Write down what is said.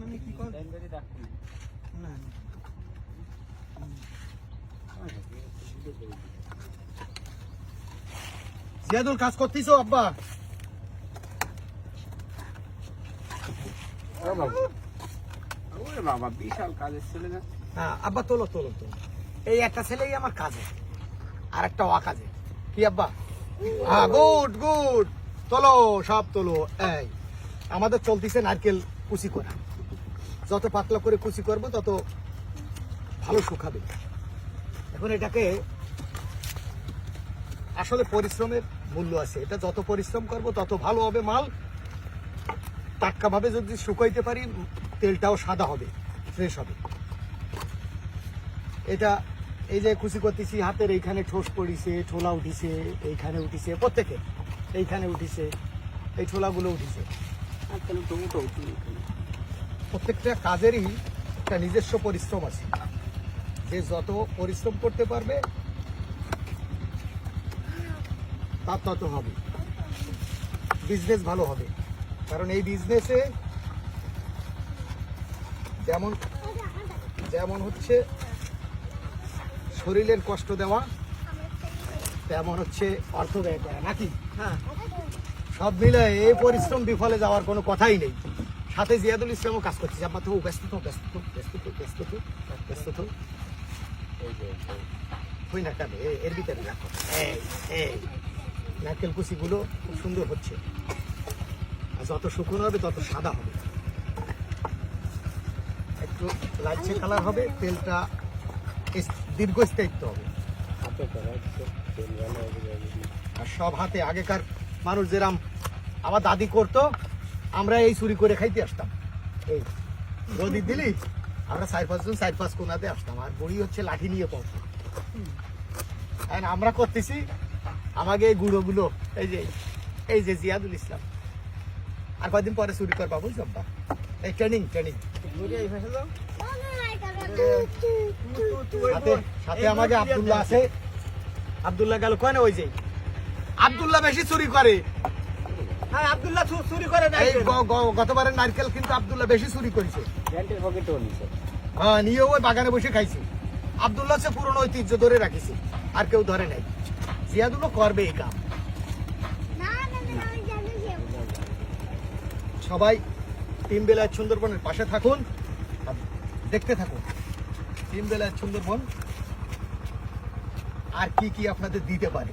মানে কি না জিয়াদুল, কাজ করতেছো, আব্বা? হ্যাঁ এই একটা ছেলেই আমার কাজে, আর একটা কি, আব্বা? হ্যাঁ গুড গুড। তোলো, সব তোলো। এই, আমাদের চলতেছে নারকেল কুচি করা। যত পাতলা করে কুচি করব, তত ভালো শুকাবে। এখন এটাকে আসলে পরিশ্রমের মূল্য আছে। এটা যত পরিশ্রম করব, তত ভালো হবে মাল। টাটকা ভাবে যদি শুকাইতে পারি, তেলটাও সাদা হবে ফ্রেশ হবে। এটা এই যে খুশি করতেছি, হাতের এইখানে ঠোস পড়িছে ছোলা উঠিছে, এইখানে উঠিছে, প্রত্যেকে, এইখানে উঠিছে, এই ছোলাগুলো উঠিছে। প্রত্যেকটা কাজেরই একটা নিজস্ব পরিশ্রম আছে। যে যত পরিশ্রম করতে পারবে তার তত হবে। বিজনেস ভালো হবে। কারণ এই বিজনেসে যেমন যেমন হচ্ছে শরীরের কষ্ট দেওয়া তেমন হচ্ছে অর্থ ব্যয় করা নাকি? হ্যাঁ। সব মিলে এই পরিশ্রম বিফলে যাওয়ার কোনো কথাই নেই। সাথে জিয়াদুল ইসলামও কাজ করছে আব্বা তো ব্যস্ত তো ব্যস্ত তো ব্যস্ত তো ব্যস্ত তো ব্যস্ত তো। হই না কেন? এর ভিতরে রাখো। নারকেল কুচিগুলো খুব সুন্দর হচ্ছে। আর যত শুকনো হবে তত সাদা হবে। একটু লালচে কালার হবে তেলটা দীর্ঘস্থায়িত্ব হবে। তেল হবে আর সব হাতে আগেকার মানুষ যেরাম আমার দাদি করতো আমরা এই চুরি করে খাইতে আসতাম। এই নদী দিলি, আমরা চার পাঁচজন চার পাঁচ কোনাতে আসতাম। আর বুড়ি হচ্ছে লাঠি নিয়ে পড়তো আর আমরা করতেছি, আমাকে এই গুঁড়োগুলো, এই যে এই যে জিয়াদুল ইসলাম। আর কয়দিন পরে চুরি করবা বুঝলাম বা এই ট্রেনিং ট্রেনিং সাথে সাথে আমাকে আব্দুল্লাহ আছে। আব্দুল্লাহ গেল কয় না ওই যে? আবদুল্লাহ বেশি চুরি করে। হ্যাঁ আব্দুল্লাহ চুরি করে এই গ- গ- গতবারের নারকেল কিন্তু আব্দুল্লাহ বেশি চুরি করেছে। প্যান্টের পকেটেও নিছে হ্যাঁ নিয়ে ওই বাগানে বসে খাইছে। আব্দুল্লাহ সে পুরনো ঐতিহ্য ধরে রাখিছে আর কেউ ধরে নাই। জিয়াদুল্লাহ করবে এই কাম। সবাই তিন বেলায় সুন্দরবনের পাশে থাকুন দেখতে থাকুন। তিন বেলায় সুন্দরবন আর কি কি আপনাদের দিতে পারে?